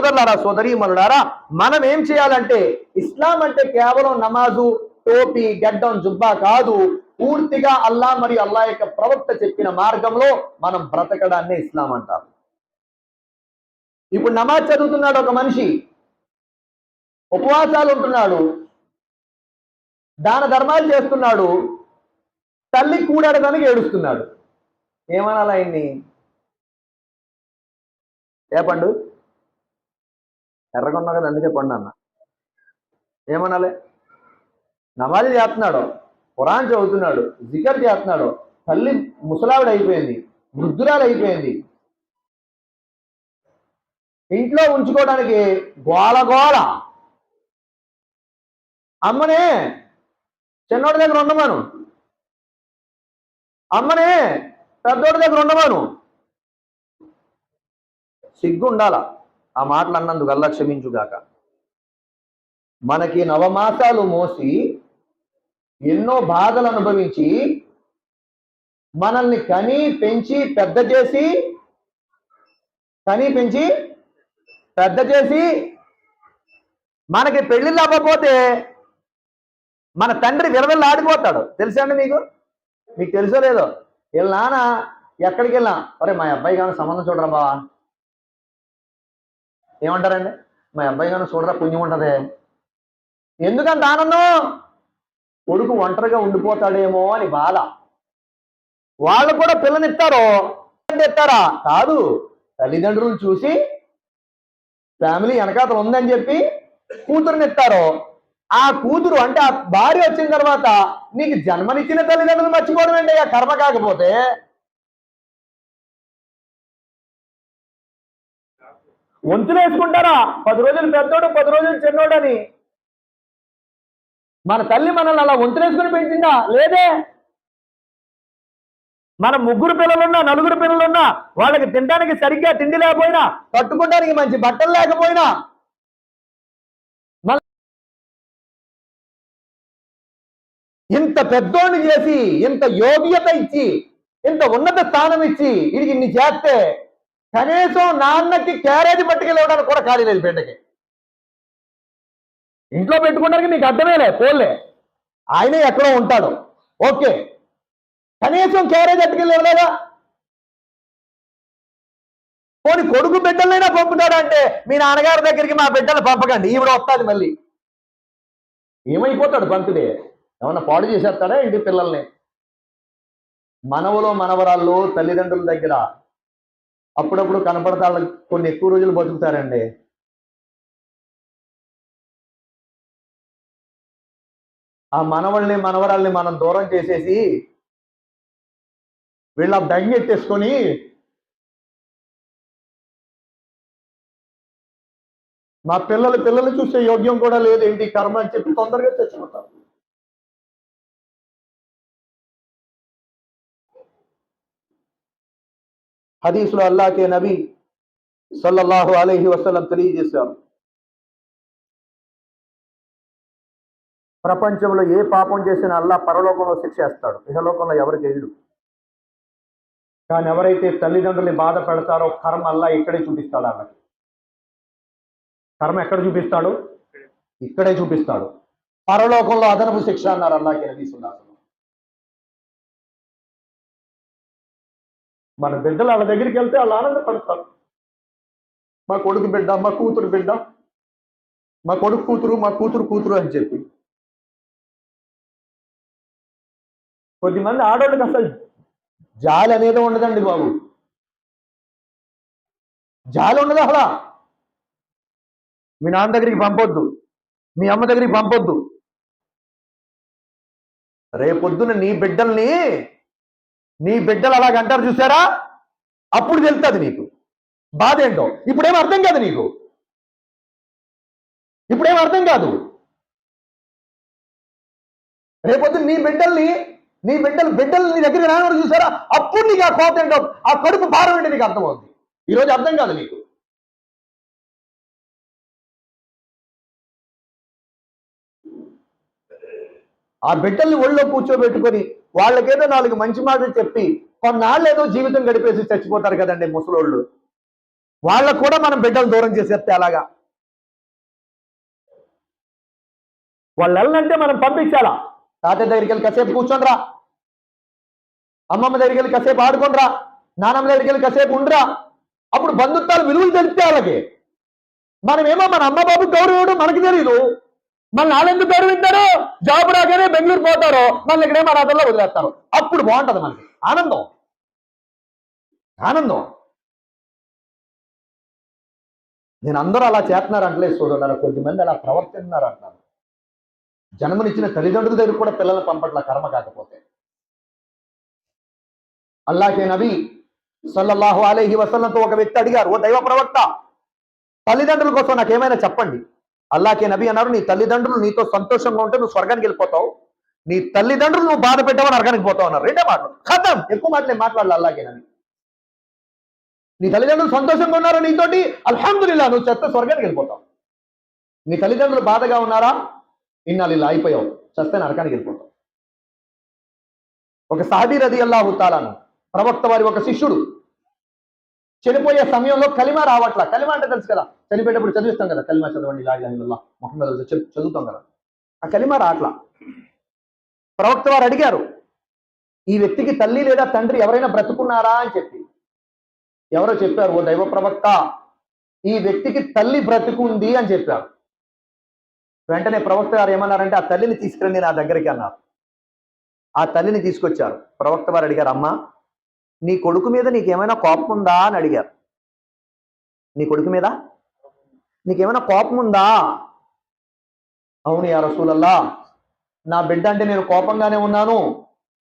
సోదరులారా సోదరి సోదరీమణులారా మనం ఏం చేయాలంటే ఇస్లాం అంటే కేవలం నమాజు టోపీ గడ్డం జుబ్బా కాదు. పూర్తిగా అల్లా మరియు అల్లా యొక్క ప్రవక్త చెప్పిన మార్గంలో మనం బ్రతకడాన్నే ఇస్లాం అంటారు. ఇప్పుడు నమాజ్ చదువుతున్నాడు ఒక మనిషి. ఉపవాసాలు ఉంటున్నాడు. దాన ధర్మాలు చేస్తున్నాడు. తల్లి కూడాడదానికి ఏడుస్తున్నాడు. ఏమనాలి ఆయన్ని? ఏ ఎర్రగొన్నా కదా అందుకే పండు అన్న. ఏమనాలి? నమాజు చేస్తున్నాడు ఖురాన్ చదువుతున్నాడు జికర్ చేస్తున్నాడు తల్లి ముసలావిడ అయిపోయింది వృద్ధురాలు అయిపోయింది ఇంట్లో ఉంచుకోవడానికి గోల గోల. అమ్మనే చిన్నోడి దగ్గర ఉండమాను. అమ్మనే పెద్దోడి దగ్గర ఉండమాను. సిగ్గు ఉండాలా ఆ మాటలు అన్నందుకల్లా క్షమించుగాక. మనకి నవమాసాలు మోసి ఎన్నో బాధలు అనుభవించి మనల్ని కని పెంచి పెద్ద చేసి కని పెంచి పెద్ద చేసి మనకి పెళ్ళిళ్ళు అవ్వకపోతే మన తండ్రి విరవెల్లి ఆడిపోతాడు. తెలుసా అండి మీకు? మీకు తెలుసో లేదో? వీళ్ళ నాన్న ఎక్కడికి వెళ్ళాం అరే మా అబ్బాయి కానీ సంబంధం చూడరా బావా? ఏమంటారండి? మా అబ్బాయి గారు చూడరా పుణ్యం ఉంటదే. ఎందుకంత ఆనందం? కొడుకు ఒంటరిగా ఉండిపోతాడేమో అని బాధ. వాళ్ళు కూడా పిల్లనిస్తారో? ఎత్తారా కాదు తల్లిదండ్రులు చూసి ఫ్యామిలీ వెనకాతలు ఉందని చెప్పి కూతురుని ఇస్తారు. ఆ కూతురు అంటే ఆ భార్య వచ్చిన తర్వాత నీకు జన్మనిచ్చిన తల్లిదండ్రులు మర్చిపోవడం ఏంటి కర్మ కాకపోతే వంతులేసుకుంటారా? పది రోజులు పెద్దోడు పది రోజులు చిన్నోడు అని మన తల్లి మనల్ని అలా వంతులేసుకుని పెంచిందా? లేదే. మన ముగ్గురు పిల్లలున్నా నలుగురు పిల్లలున్నా వాళ్ళకి తినడానికి సరిగ్గా తిండి లేకపోయినా కట్టుకోవడానికి మంచి బట్టలు లేకపోయినా. ఇంత పెద్దోడిని చేసి ఇంత యోగ్యత ఇచ్చి ఇంత ఉన్నత స్థానం ఇచ్చి ఇది ఇన్ని చేస్తే కనీసం నాన్నకి క్యారేజ్ పట్టుకెళ్ళవడానికి కూడా ఖాళీ లేదు బిడ్డకి. ఇంట్లో పెట్టుకోవడానికి నీకు అర్థమేలే పోలే ఆయనే ఎక్కడో ఉంటాడు. ఓకే. కనీసం క్యారేజ్ ఎట్టుకెళ్ళలేదా పోనీ కొడుకు బిడ్డలైనా పంపుతాడంటే మీ నాన్నగారి దగ్గరికి మా బిడ్డలు పంపకండి. ఈవిడ వస్తుంది మళ్ళీ. ఏమైపోతాడు పంతుడే ఏమన్నా పాడు చేసేస్తాడా ఇంటి పిల్లల్ని? మనవలో మనవరాళ్ళు తల్లిదండ్రుల దగ్గర అప్పుడప్పుడు కనపడతా కొన్ని ఎక్కువ రోజులు బతుకుతారండి. ఆ మనవల్ని మనవరాల్ని మనం దూరం చేసేసి వీళ్ళ దంగెట్టేసుకొని మా పిల్లలు పిల్లలు చూసే యోగ్యం కూడా లేదు ఏంటి కర్మ అని చెప్పి తొందరగా చచ్చిపోతారు. హదీసులో అల్లాకే నబీ సల్లల్లాహు అలహి వసలం తెలియజేశారు. ప్రపంచంలో ఏ పాపం చేసినా అల్లా పరలోకంలో శిక్షేస్తాడు ఇహలోకంలో ఎవరికి చేయడు కానీ ఎవరైతే తల్లిదండ్రుల్ని బాధ పెడతారో కర్మ అల్లా ఇక్కడే చూపిస్తాడు అన్నకి కర్మ ఎక్కడ చూపిస్తాడు? ఇక్కడే చూపిస్తాడు. పరలోకంలో అదనపు శిక్ష అన్నారు అల్లాకి నబీసుల్లాహు మన బిడ్డలు వాళ్ళ దగ్గరికి వెళ్తే వాళ్ళు ఆనందపడతారు. మా కొడుకు బిడ్డ మా కూతురు బిడ్డ మా కొడుకు కూతురు మా కూతురు కూతురు అని చెప్పి. కొద్దిమంది ఆడవాళ్ళకి అసలు జాలి అనేది ఉండదండి బాబు. జాలి ఉండదు అసలా. మీ నాన్న దగ్గరికి పంపొద్దు. మీ అమ్మ దగ్గరికి పంపొద్దు. రేపొద్దున నీ బిడ్డల్ని నీ బిడ్డలు అలాగంటారు చూసారా? అప్పుడు తెలుస్తుంది నీకు. బాధ ఏంటో ఇప్పుడేం అర్థం కాదు నీకు. ఇప్పుడేం అర్థం కాదు. రేపొద్దు నీ బిడ్డల్ని నీ బిడ్డలు బిడ్డలు నీ దగ్గరికి రానివాడు చూసారా? అప్పుడు నీకు ఆ కోత ఏంటో ఆ కడుపు భారం ఏంటో నీకు అర్థమవుతుంది ఈరోజు అర్థం కాదు నీకు. ఆ బిడ్డల్ని ఒళ్ళో కూర్చోబెట్టుకొని వాళ్ళకేదో నాలుగు మంచి మాటలు చెప్పి కొన్నాళ్ళు ఏదో జీవితం గడిపేసి చచ్చిపోతారు కదండి ముసలోళ్ళు. వాళ్ళకు కూడా మనం బిడ్డలు దూరం చేసేస్తే అలాగా? వాళ్ళు వెళ్ళనంటే మనం పంపించాలా? తాతయ్య దగ్గరికి వెళ్ళి కాసేపు కూర్చోండిరా. అమ్మమ్మ దగ్గరికి వెళ్ళి కాసేపు ఆడుకోండిరా. నానమ్మ దగ్గరికి వెళ్ళి కాసేపు ఉండరా. అప్పుడు బంధుత్వాలు విలువలు తెలిస్తే వాళ్ళకి మనమేమో మన అమ్మ బాబు గౌరవం మనకి తెలియదు మన నాలెందుకు గౌరవింటారు జాబ్ రాగానే బెంగళూరు పోతారు. మళ్ళీ ఇక్కడే మన అదల్లో వదిలేస్తారు. అప్పుడు బాగుంటది మనకి. ఆనందం. ఆనందం. నేను అందరూ అలా చేస్తున్నారు అంటలేదు చూడండి కొద్దిమంది అలా ప్రవర్తిస్తున్నారు అంటున్నాను జన్మనిచ్చిన తల్లిదండ్రుల దగ్గర కూడా పిల్లల్ని పంపట్ల కర్మ కాకపోతే. అల్లాకే నబీ సల్లల్లాహు అలేహి వసల్లంతో ఒక వ్యక్తి అడిగారు ఓ దైవ ప్రవక్త తల్లిదండ్రుల కోసం నాకేమైనా చెప్పండి. అల్లాకే నబీ అన్నారు నీ తల్లిదండ్రులు నీతో సంతోషంగా ఉంటే నువ్వు స్వర్గానికి వెళ్ళిపోతావు. నీ తల్లిదండ్రులు నువ్వు బాధ పెట్టావని అర్గానికి పోతావు అన్నారు. రెండే మాటలు. ఖతం. ఎక్కువ మాటలే మాట్లాడాలి అల్లాకే నబీ. నీ తల్లిదండ్రులు సంతోషంగా ఉన్నారా నీతోటి? అల్హమ్దుల్లా నువ్వు చెత్త స్వర్గానికి వెళ్ళిపోతావు. నీ తల్లిదండ్రులు బాధగా ఉన్నారా? ఇన్నాళ్ళు ఇలా అయిపోయావు. చస్తే నరకానికి వెళ్ళిపోతావు. ఒక సాబీ రది అల్లాహుతాలను ప్రవక్త వారి ఒక శిష్యుడు చనిపోయే సమయంలో కలిమ రావట్లా. కలిమా అంటే తెలుసు కదా చనిపోయేటప్పుడు చదివిస్తాం కదా కలిమ చదవండి ఇలా మొహమ్మద్ చదువుతాం కదా. ఆ కలిమ రాట్లా ప్రవక్త వారు అడిగారు ఈ వ్యక్తికి తల్లి లేదా తండ్రి ఎవరైనా బ్రతుకున్నారా? అని చెప్పి. ఎవరో చెప్పారు ఓ దైవ ప్రవక్త ఈ వ్యక్తికి తల్లి బ్రతుకుంది అని చెప్పారు. వెంటనే ప్రవక్త గారు ఏమన్నారంటే ఆ తల్లిని తీసుకురండి నా దగ్గరికి అన్నారు. ఆ తల్లిని తీసుకొచ్చారు. ప్రవక్త వారు అడిగారు అమ్మా నీ కొడుకు మీద నీకేమైనా కోపం ఉందా అని అడిగారు. నీ కొడుకు మీద? నీకేమైనా కోపం ఉందా అవును యా రసూలల్లా నా బిడ్డ అంటే నేను కోపంగానే ఉన్నాను.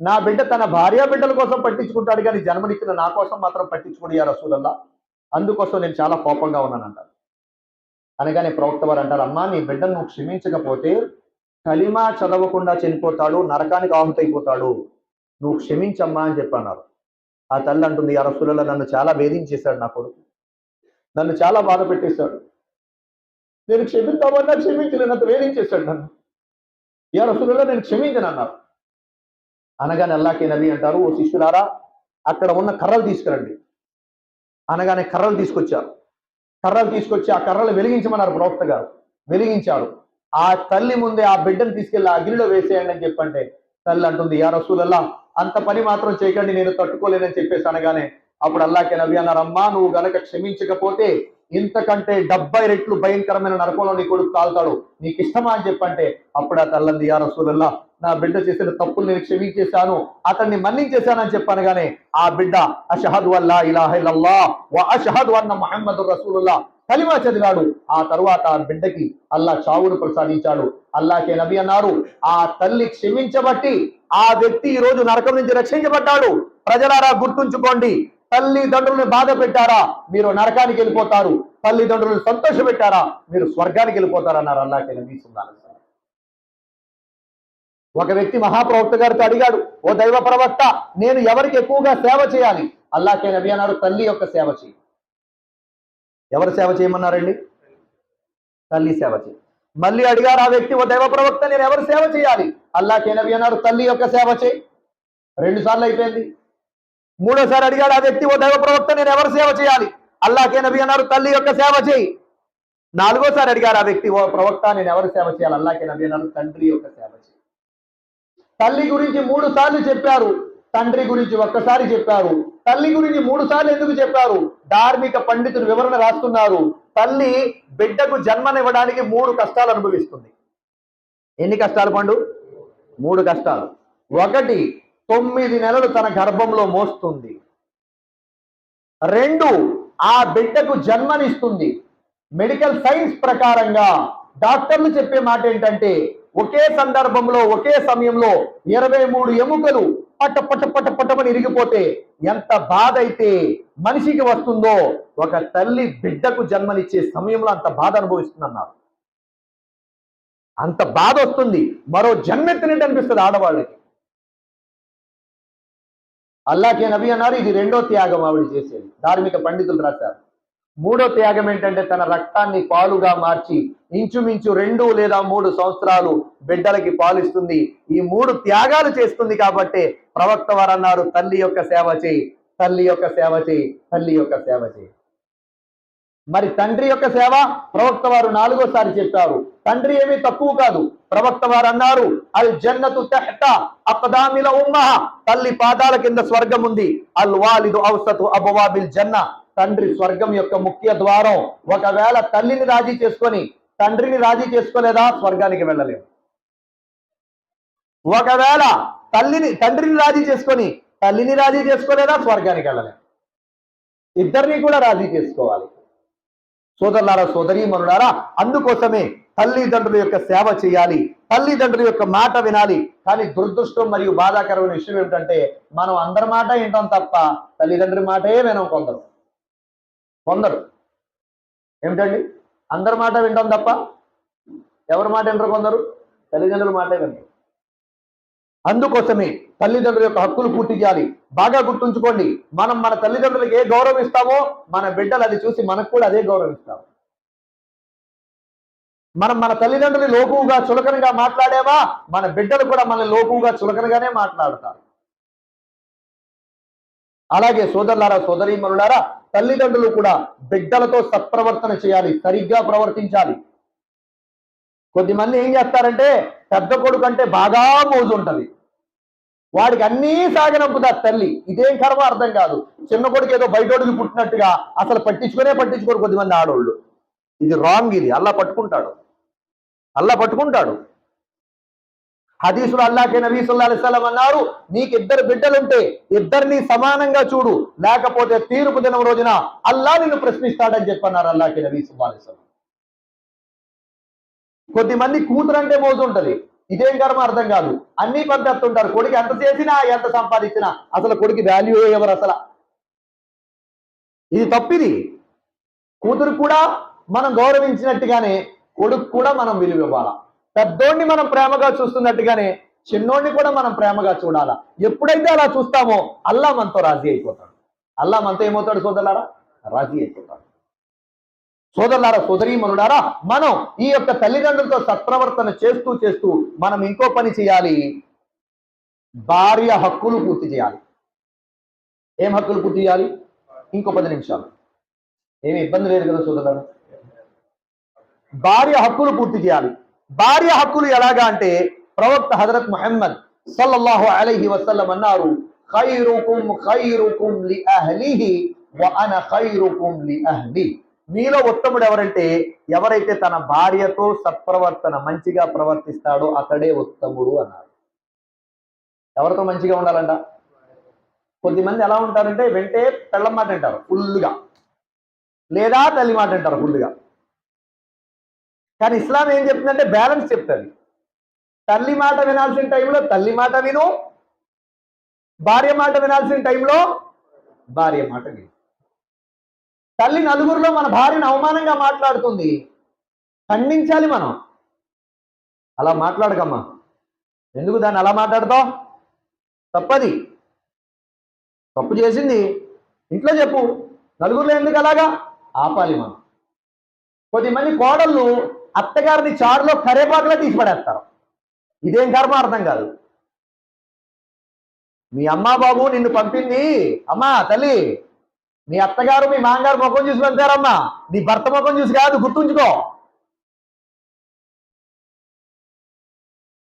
నా బిడ్డ తన భార్య బిడ్డల కోసం పట్టించుకుంటాడు కానీ జన్మనిచ్చిన నా కోసం మాత్రం పట్టించుకోడు యా రసూలల్లా. అందుకోసం నేను చాలా కోపంగా ఉన్నానంటారు. అనగానే ప్రవక్త వారు అంటారు అమ్మా నీ బిడ్డను నువ్వు క్షమించకపోతే కలిమా చదవకుండా చనిపోతాడు నరకానికి ఆహుతైపోతాడు. నువ్వు క్షమించమ్మా అని చెప్పన్నారు. ఆ తల్లి అంటుంది ఆ రసూలలో నన్ను చాలా వేధించేశాడు నా కొడుకు. నన్ను చాలా బాధ పెట్టేశాడు. నేను క్షమిద్దామన్నా క్షమించలేనంత వేధించేశాడు నన్ను. యా రసూలలో నేను క్షమించనన్నారు అనగానే అల్లాకే నబీ అంటారు ఓ శిష్యులారా అక్కడ ఉన్న కర్రలు తీసుకురండి. అనగానే కర్రలు తీసుకొచ్చారు. కర్రలు తీసుకొచ్చి ఆ కర్రలు వెలిగించమన్నారు ప్రవక్త గారు. వెలిగించారు. ఆ తల్లి ముందే ఆ బిడ్డను తీసుకెళ్ళి ఆ అగ్నిలో వేసేయండి అని చెప్పంటే తల్లి అంటుంది యా రసూలల్లా అంత పని మాత్రం చేయకండి నేను తట్టుకోలేనని చెప్పేసి అనగానే అప్పుడు అల్లాకే నబీ అన్నారు అమ్మా నువ్వు గనక క్షమించకపోతే ఇంతకంటే డెబ్బై రెట్లు భయంకరమైన నరకంలో నీ కొడుకు కాలుతాడు. నీకు ఇష్టమా అని చెప్పంటే అప్పుడు ఆ తల్లంది యా రసూలల్లా నా బిడ్డ చేసిన తప్పులు నేను క్షమించేశాను. అతన్ని మన్నించేశానని చెప్పనగానే ఆ బిడ్డ అషహద్ వల్లా ఇలాహిల్లా అషహద్ అన్న మహమ్మద్ రసూలుల్లా కలిమా చదివాడు. ఆ తరువాత ఆ బిడ్డకి అల్లా చావును ప్రసాదించాడు. అల్లాకే నబి అన్నారు ఆ తల్లి క్షమించబట్టి ఆ వ్యక్తి ఈ రోజు నరకం నుంచి రక్షించబడ్డాడు. ప్రజలారా గుర్తుంచుకోండి తల్లిదండ్రులను బాధ పెట్టారా? మీరు నరకానికి వెళ్ళిపోతారు. తల్లిదండ్రులను సంతోష పెట్టారా మీరు స్వర్గానికి వెళ్ళిపోతారు అన్నారు అల్లాకే నబీ ఒక వ్యక్తి మహాప్రవక్త గారితో అడిగాడు ఓ దైవ ప్రవక్త నేను ఎవరికి ఎక్కువగా సేవ చేయాలి? అల్లాకే నబీ అన్నారు తల్లి యొక్క సేవ చేయి. ఎవరు సేవ చేయమన్నారండి? తల్లి సేవ చేయి. మళ్ళీ అడిగారు ఆ వ్యక్తి ఓ దైవ ప్రవక్త నేను ఎవరు సేవ చేయాలి? అల్లాకే నబీ అన్నారు తల్లి యొక్క సేవ చేయి. రెండు సార్లు అయిపోయింది. మూడోసారి అడిగాడు ఆ వ్యక్తి ఓ దైవ ప్రవక్త నేను ఎవరు సేవ చేయాలి? అల్లాకే నబీ అన్నారు తల్లి యొక్క సేవ చేయి. నాలుగోసారి అడిగారు ఆ వ్యక్తి ఓ ప్రవక్త నేను ఎవరు సేవ చేయాలి? అల్లాకే నబీ అన్నారు తండ్రి యొక్క సేవ చేయి. తల్లి గురించి మూడు సార్లు చెప్పారు. తండ్రి గురించి ఒక్కసారి చెప్పారు. తల్లి గురించి మూడు సార్లు ఎందుకు చెప్పారు? ధార్మిక పండితులు వివరణ రాస్తున్నారు. తల్లి బిడ్డకు జన్మనివ్వడానికి మూడు కష్టాలు అనుభవిస్తుంది. ఎన్ని కష్టాలు పండు? మూడు కష్టాలు. ఒకటి తొమ్మిది నెలలు తన గర్భంలో మోస్తుంది. రెండు ఆ బిడ్డకు జన్మనిస్తుంది. మెడికల్ సైన్స్ ప్రకారంగా డాక్టర్లు చెప్పే మాట ఏంటంటే ఒకే సందర్భంలో ఒకే సమయంలో ఇరవై మూడు ఎముకలు పట్ట పట్ట పట్ట పట్టమని ఇరిగిపోతే ఎంత బాధ అయితే మనిషికి వస్తుందో ఒక తల్లి బిడ్డకు జన్మనిచ్చే సమయంలో అంత బాధ అనుభవిస్తుందన్నారు. అంత బాధ వస్తుంది. మరో జన్మెత్తినట్టు అనిపిస్తుంది ఆడవాళ్ళకి. అల్లాకే నబీ అన్నారు ఇది రెండో త్యాగం ఆవిడ చేసేది. ధార్మిక పండితులు రాశారు. మూడో త్యాగం ఏంటంటే తన రక్తాన్ని పాలుగా మార్చి ఇంచుమించు రెండు లేదా మూడు సంవత్సరాలు బిడ్డలకి పాలిస్తుంది. ఈ మూడు త్యాగాలు చేస్తుంది కాబట్టి ప్రవక్త వారు అన్నారు తల్లి యొక్క సేవ చేయి తల్లి యొక్క సేవ చేయి తల్లి యొక్క సేవ చేయి. మరి తండ్రి యొక్క సేవ ప్రవక్త వారు నాలుగోసారి చెప్పారు. తండ్రి ఏమీ తక్కువ కాదు. ప్రవక్త వారు అన్నారు అల్ జన్నతు తెహ్త అప్పదామిల ఉమ్మహ. తల్లి పాదాల కింద స్వర్గం ఉంది. అల్ వాలిదు ఔసతు అబవాబిల్ జన్న. తండ్రి స్వర్గం యొక్క ముఖ్య ద్వారం. ఒకవేళ తల్లిని రాజీ చేసుకొని తండ్రిని రాజీ చేసుకోలేదా? స్వర్గానికి వెళ్ళలేము ఒకవేళ తల్లిని తండ్రిని రాజీ చేసుకొని తల్లిని రాజీ చేసుకోలేదా? స్వర్గానికి వెళ్ళలేము ఇద్దరిని కూడా రాజీ చేసుకోవాలి. సోదరులారా సోదరీమనులారా అందుకోసమే తల్లిదండ్రుల యొక్క సేవ చేయాలి. తల్లిదండ్రుల యొక్క మాట వినాలి. కానీ దురదృష్టం మరియు బాధాకరమైన విషయం ఏమిటంటే మనం అందరి మాట వింటాం తప్ప తల్లిదండ్రుల మాటే వినం కొందరు. కొందరు. ఏమిటండి? అందరి మాట వింటాం తప్ప ఎవరి మాట వింటారు కొందరు? తల్లిదండ్రుల మాటే వింటారు అందుకోసమే తల్లిదండ్రుల యొక్క హక్కులు పూర్తి చేయాలి. బాగా గుర్తుంచుకోండి మనం మన తల్లిదండ్రులకు ఏ గౌరవం ఇస్తామో మన బిడ్డలు అది చూసి మనకు కూడా అదే గౌరవం ఇస్తాము మనం మన తల్లిదండ్రులు లోపుగా చులకనగా మాట్లాడేవా మన బిడ్డలు కూడా మన లోపుగా చులకనగానే మాట్లాడతారు. అలాగే సోదరులారా సోదరీమరులారా తల్లిదండ్రులు కూడా బిడ్డలతో సత్ప్రవర్తన చేయాలి సరిగ్గా ప్రవర్తించాలి. కొద్దిమంది ఏం చేస్తారంటే పెద్ద కొడుకు అంటే బాగా మోజు ఉంటుంది. వాడికి అన్నీ సాగనంపుతారు తల్లి. ఇదేం కర్మ అర్థం కాదు. చిన్న కొడుకు ఏదో బయటోడికి పుట్టినట్టుగా అసలు పట్టించుకునే పట్టించుకోరు కొద్దిమంది ఆడోళ్ళు. ఇది రాంగ్ ఇది. అల్లా పట్టుకుంటాడు. అల్లా పట్టుకుంటాడు. హదీసులు అల్లాకే నబీ సల్లా అలిస్లాం అన్నారు నీకు ఇద్దరు బిడ్డలుంటే ఇద్దరిని సమానంగా చూడు. లేకపోతే తీర్పు దినం రోజున అల్లా నిన్ను ప్రశ్నిస్తాడని చెప్పన్నారు అల్లాకే నబీ సల్లా అలిస్లాం కొద్దిమంది కూతురు అంటే మోజు ఉంటది ఇదేం కర్మ? అర్థం కాదు. అన్ని పంపిస్తుంటారు కొడుకు ఎంత చేసినా ఎంత సంపాదించినా అసలు కొడుకు వాల్యూ ఎవరు అసలు? ఇది తప్పిది. కూతురు కూడా మనం గౌరవించినట్టుగానే కొడుకు కూడా మనం విలువ ఇవ్వాలా. పెద్దోడిని మనం ప్రేమగా చూస్తున్నట్టుగానే చిన్నోడిని కూడా మనం ప్రేమగా చూడాలా. ఎప్పుడైతే అలా చూస్తామో అల్లా మనతో రాజీ అయిపోతాడు. అల్లా మనతో ఏమవుతాడు సోదరులారా? రాజీ అయిపోతాడు. సోదరులారా సోదరీమనులారా మనం ఈ యొక్క తల్లిదండ్రులతో సత్ప్రవర్తన చేస్తూ చేస్తూ మనం ఇంకో పని చేయాలి. భార్య హక్కులు పూర్తి చేయాలి. ఏం హక్కులు పూర్తి చేయాలి? ఇంకో పది నిమిషాలు. ఏమి ఇబ్బంది లేదు కదా సోదరులారా? భార్య హక్కులు పూర్తి చేయాలి. భార్య హక్కులు ఎలాగా అంటే ప్రవక్త హజరత్ ముహమ్మద్ సల్లల్లాహు అలైహి వసల్లం అన్నారు ఖైరుకుం ఖైరుకుం లి అహ్లిహి వ అన ఖైరుకుం లి అహ్లి మీలో ఉత్తముడు ఎవరంటే ఎవరైతే తన భార్యతో సత్ప్రవర్తన మంచిగా ప్రవర్తిస్తాడో అతడే ఉత్తముడు అన్నారు. ఎవరితో మంచిగా ఉండాలంట? కొద్దిమంది ఎలా ఉంటారంటే వెంటే పెళ్ళం మాట అంటారు ఫుల్గా లేదా తల్లి మాట అంటారు ఫుల్గా కానీ ఇస్లాం ఏం చెప్తుందంటే బ్యాలెన్స్ చెప్తుంది. తల్లి మాట వినాల్సిన టైంలో తల్లి మాట విను భార్య మాట వినాల్సిన టైంలో భార్య మాట విను. తల్లి నలుగురిలో మన భార్యను అవమానంగా మాట్లాడుతుంది. ఖండించాలి మనం. అలా మాట్లాడకమ్మా. ఎందుకు దాన్ని అలా మాట్లాడతావు? తప్పది. తప్పు చేసింది. ఇంట్లో చెప్పు. నలుగురిలో ఎందుకు అలాగా? ఆపాలి మనం. కొద్దిమంది కోడళ్ళు అత్తగారిని చారులో కరేపాకులా తీసి పడేస్తారు ఇదేం కర్మ అర్థం కాదు. మీ అమ్మా బాబు నిన్ను పంపింది. అమ్మా తల్లి మీ అత్తగారు మీ మామగారు ముఖం చూసి వెళ్తారమ్మా నీ భర్త ముఖం చూసి కాదు గుర్తుంచుకో.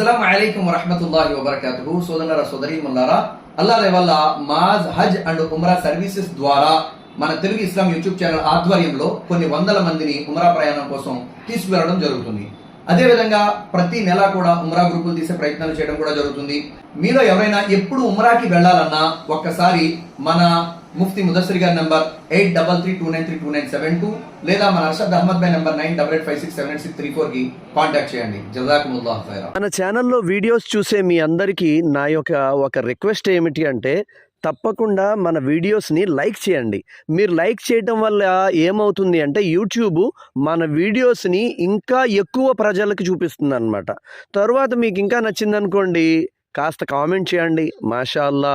అస్సలం అలైకుం వరహమతుల్లాహి వబర్కాతుహు. సోదరుల సోదరి ముల్లారా అల్లా వల్ల మాజ్ హజ్ అండ్ ఉమ్రా సర్వీసెస్ ద్వారా మన తెలుగు ఇస్లాం యూట్యూబ్ ఛానల్ ఆధ్వర్యంలో కొన్ని వందల మందిని ఉమ్రా ప్రయాణం కోసం తీసుకువెళ్ళడం జరుగుతుంది. అదేవిధంగా ప్రతి నెల కూడా ఉమ్రా గ్రూపులు తీసే ప్రయత్నాలు చేయడం కూడా జరుగుతుంది. మీలో ఎవరైనా ఎప్పుడు ఉమ్రాకి వెళ్ళాలన్నా ఒక్కసారి మన ముఫ్తీ ముదస్సరి గారి number eight double three two nine three two nine seven two లేదా మన Arshad Ahmed by number nine double eight five six seven eight six three ఫోర్కి కాంటాక్ట్ చేయండి. జజాకుముల్లాహ్ ఖైరా. మన ఛానల్లో వీడియోస్ చూసే మీ అందరికీ నా యొక్క ఒక రిక్వెస్ట్ ఏమిటి అంటే తప్పకుండా మన వీడియోస్ని లైక్ చేయండి. మీరు లైక్ చేయటం వల్ల ఏమవుతుంది అంటే యూట్యూబ్ మన వీడియోస్ని ఇంకా ఎక్కువ ప్రజలకు చూపిస్తుంది అనమాట తర్వాత మీకు ఇంకా నచ్చిందనుకోండి కాస్త కామెంట్ చేయండి. మాషాల్లా.